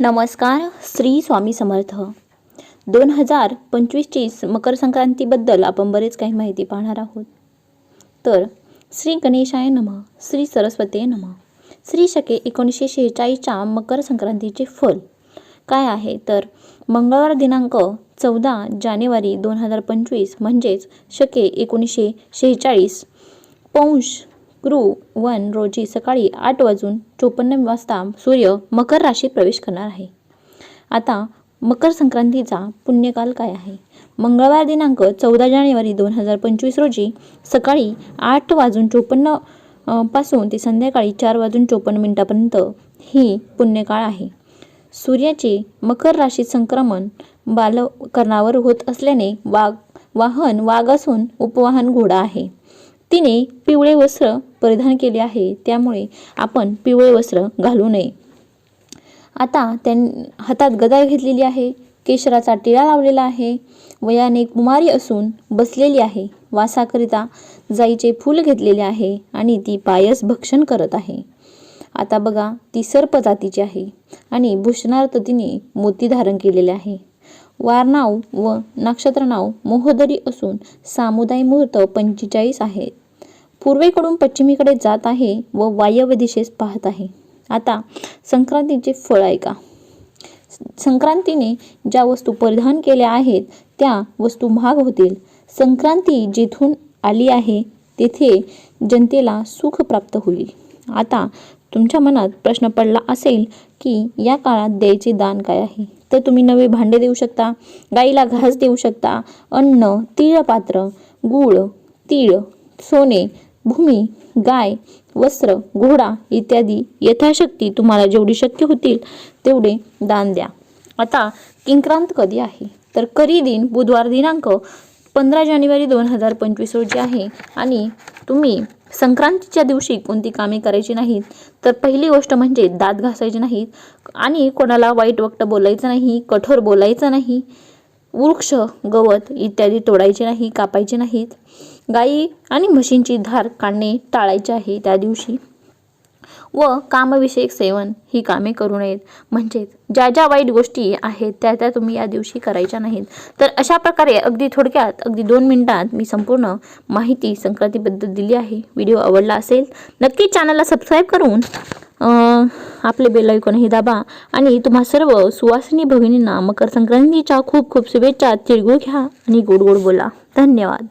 नमस्कार श्री स्वामी समर्थ. दोन हजार पंचवीसची मकर संक्रांतीबद्दल आपण बरेच काही माहिती पाहणार आहोत. तर श्री गणेशाय नम श्री सरस्वती नम. श्री शके एकोणीसशे शेहेचाळीसच्या मकर संक्रांतीचे फल काय आहे? तर मंगळवार दिनांक चौदा जानेवारी दोन हजार पंचवीस म्हणजेच शके एकोणीसशे शेहेचाळीस. पौंष गुरु वन रोजी सकाळी आठ वाजून चोपन्न वाजता सूर्य मकर राशीत प्रवेश करणार आहे. आता मकर संक्रांतीचा पुण्यकाल काय आहे? मंगळवार दिनांक चौदा जानेवारी दोन हजार पंचवीस रोजी सकाळी आठ वाजून चोपन्नपासून ते संध्याकाळी चार वाजून चोपन्न मिनिटापर्यंत ही पुण्यकाळ आहे. सूर्याचे मकर राशीत संक्रमण बालकरणावर होत असल्याने वाघ वाहन वाघ असून उपवाहन घोडा आहे. तिने पिवळे वस्त्र परिधान केले आहे त्यामुळे आपण पिवळे वस्त्र घालू नये. आता त्यां हातात गदा घेतलेली आहे केशराचा टिळा लावलेला आहे वयाने कुमारी असून बसलेली आहे वासाकरिता जाईचे फूल घेतलेले आहे आणि ती पायस भक्षण करत आहे. आता बघा ती सर्प जातीची आहे आणि भूषणार्थ तिने मोती धारण केलेले आहे. वार नाव व नक्षत्र नाव मोहदरी असून सामुदायिक मुहूर्त पंचेचाळीस आहेत. पूर्वेकडून पश्चिमेकडे जात आहे व वायव्य दिशेस पाहत आहे. आता संक्रांतीचे फळ आहे का संक्रांतीने ज्या वस्तू परिधान केल्या आहेत त्या वस्तू महाग होतील. संक्रांती जिथून आली आहे तेथे जनतेला सुख प्राप्त होईल. आता तुमच्या मनात प्रश्न पडला असेल की या काळात द्यायचे दान काय आहे? तर तुम्ही नवे भांडे देऊ शकता गाईला घास देऊ शकता अन्न तिळपात्र गूळ तीळ सोने भूमी गाय वस्त्र घोडा इत्यादी यथाशक्ती तुम्हाला जेवढी शक्य होतील तेवढे दान द्या. आता किंक्रांत कधी आहे? तर करी दिन बुधवार दिनांक पंधरा जानेवारी दोन हजार पंचवीस रोजी आहे. आणि तुम्ही संक्रांतीच्या दिवशी कोणती कामे करायची नाहीत? तर पहिली गोष्ट म्हणजे दात घासायची नाहीत. आणि कोणाला वाईट वक्त बोलायचं नाही कठोर बोलायचं नाही वृक्ष गवत इत्यादी तोडायचे नाही कापायचे नाहीत. गाई आणि म्हशींची धार काढणे टाळायचे आहे त्या दिवशी. व कामविषयक सेवन ही कामे करू नयेत. म्हणजेच ज्या ज्या वाईट गोष्टी आहेत त्या त्या तुम्ही या दिवशी करायच्या नाहीत. तर अशा प्रकारे अगदी थोडक्यात अगदी दोन मिनिटात मी संपूर्ण माहिती संक्रांतीबद्दल दिली आहे. व्हिडिओ आवडला असेल नक्की चॅनलला सबस्क्राईब करून आपले बेल हे दाबा आणि तुम्हा सर्व सुवासिनी भगिनींना मकर संक्रांतीच्या खूप खूप शुभेच्छा तिळगुळ घ्या आणि गोड गोड बोला. धन्यवाद.